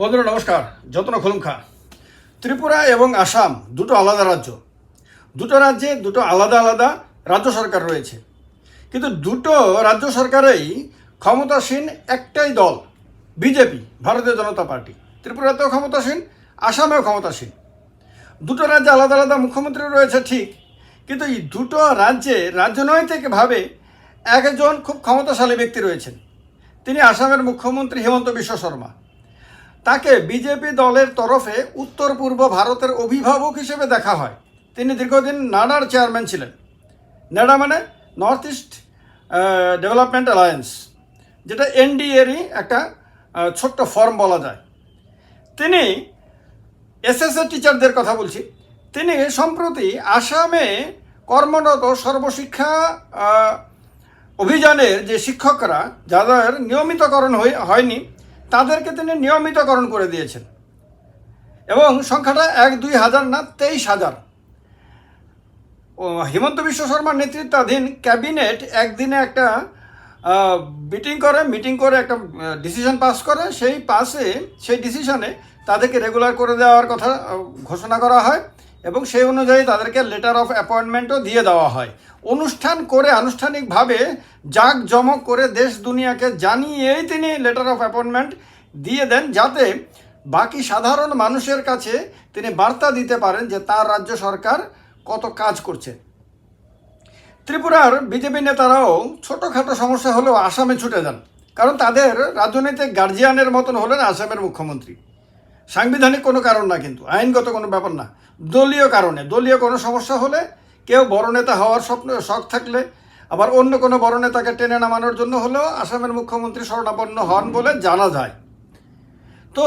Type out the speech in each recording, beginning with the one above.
বন্ধুরা, নমস্কার। যত্ন খোলুমখা ত্রিপুরা এবং আসাম দুটো আলাদা রাজ্য। দুটো রাজ্যে দুটো আলাদা আলাদা রাজ্য সরকার রয়েছে। কিন্তু দুটো রাজ্য সরকারেই ক্ষমতাসীন একটাই দল, বিজেপি, ভারতীয় জনতা পার্টি। ত্রিপুরাতেও ক্ষমতাসীন, আসামেও ক্ষমতাসীন। দুটো রাজ্যে আলাদা আলাদা মুখ্যমন্ত্রী রয়েছে, ঠিক। কিন্তু এই দুটো রাজ্যে রাজনৈতিকভাবে একজন খুব ক্ষমতাশালী ব্যক্তি রয়েছেন। তিনি আসামের মুখ্যমন্ত্রী হেমন্ত বিশ্ব শর্মা। তাকে বিজেপি দলের তরফে উত্তর পূর্ব ভারতের অভিভাবক হিসেবে দেখা হয়। তিনি দীর্ঘদিন নাডার চেয়ারম্যান ছিলেন। নাডা মানে নর্থ ইস্ট ডেভেলপমেন্ট অ্যালায়েন্স যেটা এনডিএরই একটা ছোট্ট ফর্ম বলা যায়। তিনি এসএসএ টিচারদের কথা বলছি। তিনি সম্প্রতি আসামে কর্মরত সর্বশিক্ষা অভিযানের যে শিক্ষকরা, যাদের নিয়মিতকরণ হয়ে, হয়নি তাদেরকে তিনি নিয়মিতকরণ করে দিয়েছেন। এবং সংখ্যাটা এক, দুই হাজার না, তেইশ হাজার। হিমন্ত বিশ্ব শর্মার নেতৃত্বাধীন ক্যাবিনেট একদিনে একটা মিটিং করে মিটিং করে একটা ডিসিশন পাস করে, সেই পাসে, সেই ডিসিশনে তাদেরকে রেগুলার করে দেওয়ার কথা ঘোষণা করা হয় এবং সেই অনুযায়ী তাদেরকে লেটার অফ অ্যাপয়েন্টমেন্টও দিয়ে দেওয়া হয়। অনুষ্ঠান করে আনুষ্ঠানিকভাবে জাঁকজমক করে দেশ দুনিয়াকে জানিয়েই তিনি লেটার অফ অ্যাপয়েন্টমেন্ট দিয়ে দেন, যাতে বাকি সাধারণ মানুষের কাছে তিনি বার্তা দিতে পারেন যে তার রাজ্য সরকার কত কাজ করছে। ত্রিপুরার বিজেপি নেতারাও ছোটোখাটো সমস্যা হলেও আসামে ছুটে যান, কারণ তাদের রাজনৈতিক গার্জিয়ানের মতন হলেন আসামের মুখ্যমন্ত্রী। সাংবিধানিক কোনো কারণ না কিন্তু, আইনগত কোনো ব্যাপার না। দলীয় কারণে, দলীয় কোনো সমস্যা হলে কেউ বড় নেতা হওয়ার স্বপ্ন, শখ থাকলে আবার অন্য কোনো বড় নেতাকে টেনে নামানোর জন্য হলেও আসামের মুখ্যমন্ত্রী শরণাপন্ন হন বলে জানা যায়। তো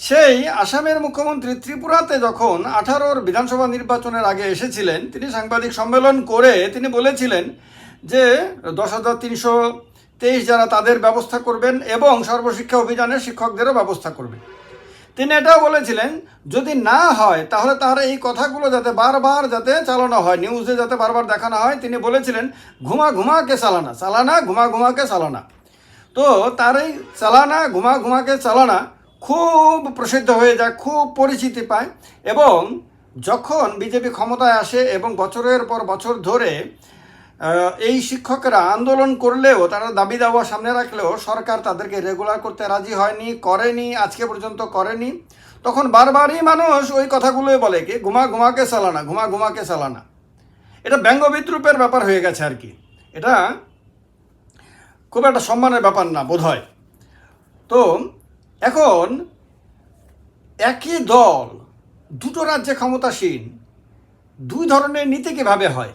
সেই আসামের মুখ্যমন্ত্রী ত্রিপুরাতে যখন আঠারোর বিধানসভা নির্বাচনের আগে এসেছিলেন, তিনি সাংবাদিক সম্মেলন করে তিনি বলেছিলেন যে দশ হাজার তিনশো তেইশ যারা তাদের ব্যবস্থা করবেন এবং সর্বশিক্ষা অভিযানের শিক্ষকদেরও ব্যবস্থা করবেন। তিনি এটাও বলেছিলেন, যদি না হয়, তাহলে তার এই কথাগুলো যাতে বারবার যাতে চালানো হয়, নিউজে যাতে বারবার দেখানো হয়, তিনি বলেছিলেন, ঘুমা ঘুমাকে চালানা চালানা ঘুমা ঘুমাকে চালানা। তো তার এই চালানা, ঘুমা ঘুমাকে চালানা খুব প্রসিদ্ধ হয়ে যায়, খুব পরিচিতি পায় এবং যখন বিজেপি ক্ষমতায় আসে এবং বছরের পর বছর ধরে এই শিক্ষকরা আন্দোলন করলেও, তারা দাবি দাওয়া সামনে রাখলেও সরকার তাদেরকে রেগুলার করতে রাজি হয়নি, করেনি, আজকে পর্যন্ত করেনি। তখন বারবারই মানুষ ওই কথাগুলোই বলে কি, ঘুমা ঘুমাকে চালানা, ঘুমা ঘুমাকে চালানা। এটা ব্যঙ্গ বিদ্রুপের ব্যাপার হয়ে গেছে আর কি। এটা খুব একটা সম্মানের ব্যাপার না, বোধ হয়। তো এখন একই দল, দুটো রাজ্যে ক্ষমতাসীন, দুই ধরনের নীতি কীভাবে হয়?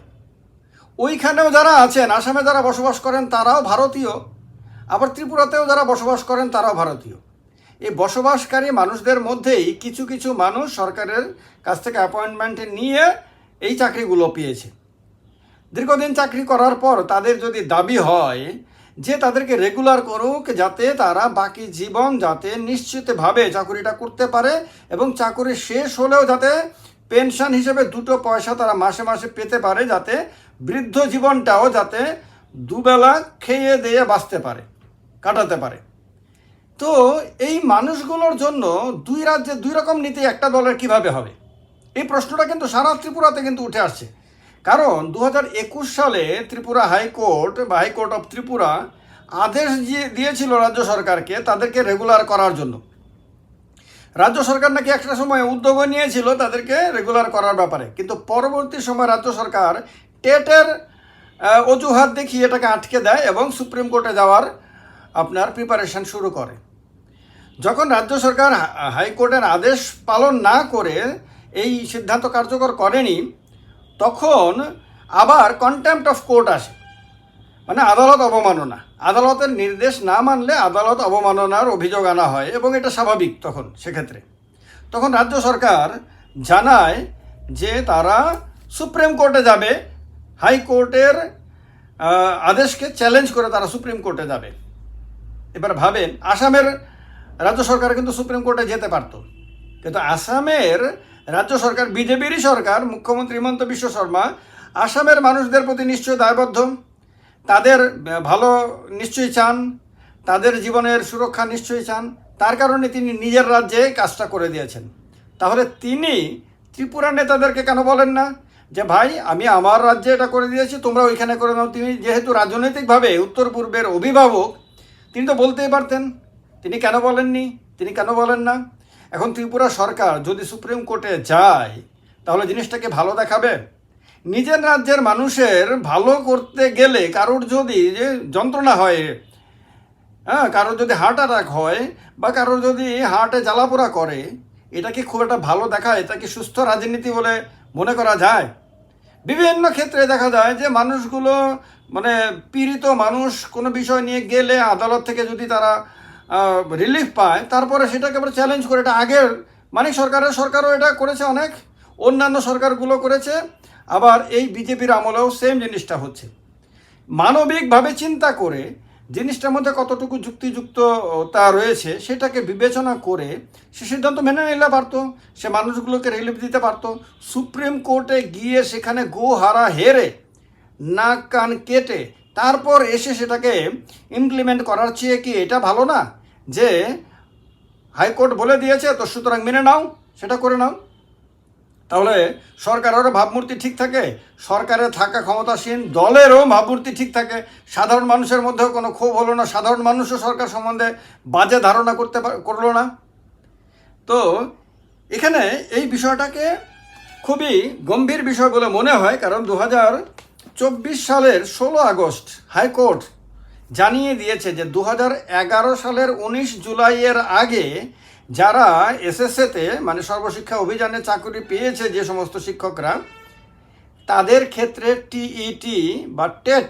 ওইখানেও যারা আছেন, আসামে যারা বসবাস করেন তারাও ভারতীয়, আবার ত্রিপুরাতেও যারা বসবাস করেন তারাও ভারতীয়। এই বসবাসকারী মানুষদের মধ্যেই কিছু কিছু মানুষ সরকারের কাছ থেকে অ্যাপয়েন্টমেন্ট নিয়ে এই চাকরিগুলো পেয়েছে। দীর্ঘদিন চাকরি করার পর তাদের যদি দাবি হয় যে তাদেরকে রেগুলার করুক যাতে তারা বাকি জীবন যাতে নিশ্চিতভাবে চাকুরিটা করতে পারে এবং চাকুরি শেষ হলেও যাতে পেনশন হিসেবে দুটো পয়সা তারা মাসে মাসে পেতে পারে যাতে বৃদ্ধ জীবনটাও যাতে দুবেলা খেয়ে দিয়ে বাঁচতে পারে, কাটাতে পারে। তো এই মানুষগুলোর জন্য দুই রাজ্যে দুই রকম নীতি একটা দলের কীভাবে হবে? এই প্রশ্নটা কিন্তু সারা ত্রিপুরাতে কিন্তু উঠে আসছে। কারণ দু সালে ত্রিপুরা হাইকোর্ট বা হাইকোর্ট অফ ত্রিপুরা আদেশ দিয়ে- দিয়েছিল রাজ্য সরকারকে তাদেরকে রেগুলার করার জন্য। রাজ্য সরকার নাকি একটা সময় উদ্যোগও নিয়েছিল তাদেরকে রেগুলার করার ব্যাপারে। কিন্তু পরবর্তী সময় রাজ্য সরকার টেটের অজুহাত দেখিয়ে এটাকে আটকে দেয় এবং সুপ্রিম কোর্টে যাওয়ার আপনার প্রিপারেশন শুরু করে। যখন রাজ্য সরকার হাইকোর্টের আদেশ পালন না করে এই সিদ্ধান্ত কার্যকর করেনি, তখন আবার কন্টেম্পট অফ কোর্ট আসে। মানে আদালত অবমাননা। আদালতের নির্দেশ না মানলে আদালত অবমাননার অভিযোগ আনা হয় এবং এটা স্বাভাবিক তখন, সেক্ষেত্রে। তখন রাজ্য সরকার জানায় যে তারা সুপ্রিম কোর্টে যাবে হাইকোর্টের আদেশকে চ্যালেঞ্জ করে তারা সুপ্রিম কোর্টে যাবে। এবার ভাবেন, আসামের রাজ্য সরকার কিন্তু সুপ্রিম কোর্টে যেতে পারত। কিন্তু আসামের রাজ্য সরকার, বিজেপিরই সরকার, মুখ্যমন্ত্রী হিমন্ত বিশ্ব শর্মা, আসামের মানুষদের প্রতি নিশ্চয় দায়বদ্ধ। তাদের ভালো নিশ্চয়ই চান, তাদের জীবনের সুরক্ষা নিশ্চয়ই চান, তার কারণে তিনি নিজের রাজ্যে কাজটা করে দিয়েছেন। তাহলে তিনি ত্রিপুরা নেতাদেরকে কেন বলেন না? যে, ভাই, আমি আমার রাজ্যে এটা করে দিয়েছি, তোমরা ওইখানে করে নাও। তিনি যেহেতু রাজনৈতিকভাবে উত্তর পূর্বের অভিভাবক, তিনি তো বলতেই পারতেন। তিনি কেন বলেননি? তিনি কেন বলেন না? এখন ত্রিপুরা সরকার যদি সুপ্রিম কোর্টে যায়, তাহলে জিনিসটাকে ভালো দেখাবে? নিজের রাজ্যের মানুষের ভালো করতে গেলে কারোর যদি যে যন্ত্রণা হয় হ্যাঁ কারোর যদি হার্ট অ্যাটাক হয় বা কারোর যদি হার্টে জ্বালাপোড়া করে, এটা কি খুব একটা ভালো দেখায় এটা কি সুস্থ রাজনীতি বলে মনে করা যায়? বিভিন্ন ক্ষেত্রে দেখা যায় যে মানুষগুলো মানে পীড়িত মানুষ কোনো বিষয় নিয়ে গেলে আদালত থেকে যদি তারা রিলিফ পায়, তারপরে সেটাকে আবার চ্যালেঞ্জ করে, এটা আগের মানে সরকারের সরকারও এটা করেছে অনেক, অন্যান্য সরকারগুলো করেছে। আবার এই বিজেপির আমলেও সেম জিনিসটা হচ্ছে। মানবিকভাবে চিন্তা করে জিনিসটার মধ্যে কতটুকু যুক্তিযুক্ততা রয়েছে সেটাকে বিবেচনা করে সে সিদ্ধান্ত মেনে নিলে পারতো, সে মানুষগুলোকে রিলিফ দিতে পারতো। সুপ্রিম কোর্টে গিয়ে সেখানে গো হারা হেরে নাক কান কেটে তারপর এসে সেটাকে ইমপ্লিমেন্ট করার চেয়ে কি এটা ভালো না? যে হাইকোর্ট বলে দিয়েছে তো সুতরাং মেনে নাও, সেটা করে নাও। তাহলে সরকারেরও ভাবমূর্তি ঠিক থাকে সরকারে থাকা ক্ষমতাসীন দলেরও ভাবমূর্তি ঠিক থাকে। সাধারণ মানুষের মধ্যেও কোনো ক্ষোভ হলো না, সাধারণ মানুষও সরকার সম্বন্ধে বাজে ধারণা করতে করল না। তো এখানে এই বিষয়টাকে খুবই গম্ভীর বিষয় বলে মনে হয়, কারণ দু চব্বিশ সালের ষোলো আগস্ট হাইকোর্ট জানিয়ে দিয়েছে যে দু হাজার এগারো সালের উনিশ জুলাইয়ের আগে যারা এসএসএতে মানে সর্বশিক্ষা অভিযানে চাকরি পেয়েছে যে সমস্ত শিক্ষকরা, তাদের ক্ষেত্রে টিইটি বা টেট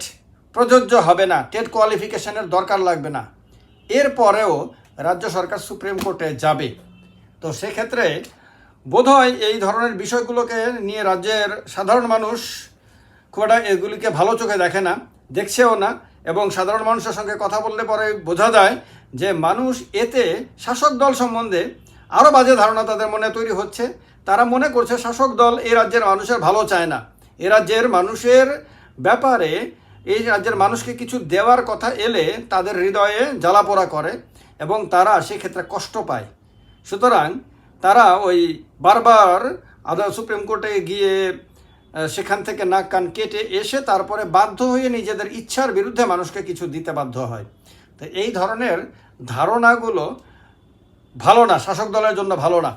প্রযোজ্য হবে না। টেট কোয়ালিফিকেশনের দরকার লাগবে না। এরপরেও রাজ্য সরকার সুপ্রিম কোর্টে যাবে। তো সেক্ষেত্রে বোধহয় এই ধরনের বিষয়গুলোকে নিয়ে রাজ্যের সাধারণ মানুষ খুব একটা এগুলিকে ভালো চোখে দেখে না, দেখছেও না। এবং সাধারণ মানুষের সঙ্গে কথা বললে পরে বোঝা যায় যে মানুষ এতে শাসক দল সম্বন্ধে আরও বাজে ধারণা তাদের মনে তৈরি হচ্ছে। তারা মনে করছে শাসক দল এই রাজ্যের মানুষের ভালো চায় না। এ রাজ্যের মানুষের ব্যাপারে, এই রাজ্যের মানুষকে কিছু দেওয়ার কথা এলে তাদের হৃদয়ে জ্বালাপোড়া করে এবং তারা সেক্ষেত্রে কষ্ট পায়। সুতরাং তারা ওই বারবার আদালত সুপ্রিম কোর্টে গিয়ে সেখান থেকে নাক কান কেটে এসে তারপরে বাধ্য হয়ে নিজেদের ইচ্ছার বিরুদ্ধে মানুষকে কিছু দিতে বাধ্য হয়। তো এই ধরনের ধারণাগুলো ভালো না, শাসক দলের জন্য ভালো না।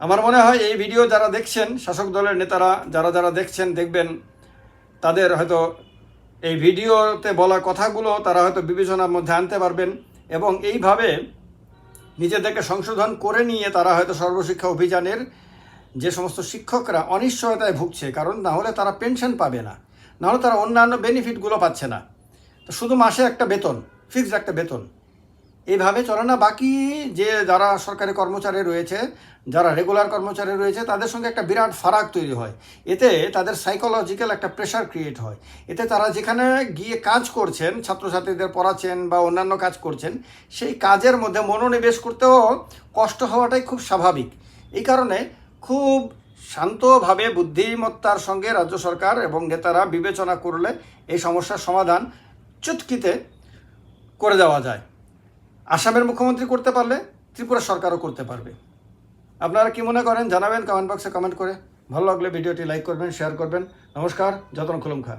আমার মনে হয় এই ভিডিও যারা দেখছেন, শাসক দলের নেতারা যারা যারা দেখছেন, দেখবেন, তাদের হয়তো এই ভিডিওতে বলা কথাগুলো তারা হয়তো বিবেচনার মধ্যে আনতে পারবেন এবং এইভাবে নিজেদেরকে সংশোধন করে নিয়ে তারা হয়তো সর্বশিক্ষা অভিযানের যে সমস্ত শিক্ষকরা অনিশ্চয়তায় ভুগছে, কারণ না হলে তারা পেনশন পাবে না না হলে তারা অন্যান্য বেনিফিটগুলো পাচ্ছে না। তো শুধু মাসে একটা বেতন ফিক্সড একটা বেতন। এইভাবে চলে না, বাকি যে যারা সরকারি কর্মচারী রয়েছে, যারা রেগুলার কর্মচারী রয়েছে, তাদের সঙ্গে একটা বিরাট ফারাক তৈরি হয়। এতে তাদের সাইকোলজিক্যাল একটা প্রেশার ক্রিয়েট হয়। এতে তারা যেখানে গিয়ে কাজ করছেন, ছাত্রছাত্রীদের পড়াচ্ছেন বা অন্যান্য কাজ করছেন, সেই কাজের মধ্যে মনোনিবেশ করতেও কষ্ট হওয়াটাই খুব স্বাভাবিক। এই কারণে খুব শান্তভাবে বুদ্ধিমত্তার সঙ্গে রাজ্য সরকার এবং নেতারা বিবেচনা করলে এই সমস্যার সমাধান চুটকিতে করে দেওয়া যায়। আসামের মুখ্যমন্ত্রী করতে পারলে ত্রিপুরা সরকারও করতে পারবে। আপনারা কি মনে করেন? জানাবেন কমেন্ট বক্সে কমেন্ট করে। ভালো লাগলে ভিডিওটি লাইক করবেন, শেয়ার করবেন। নমস্কার, যতন খুলুম খা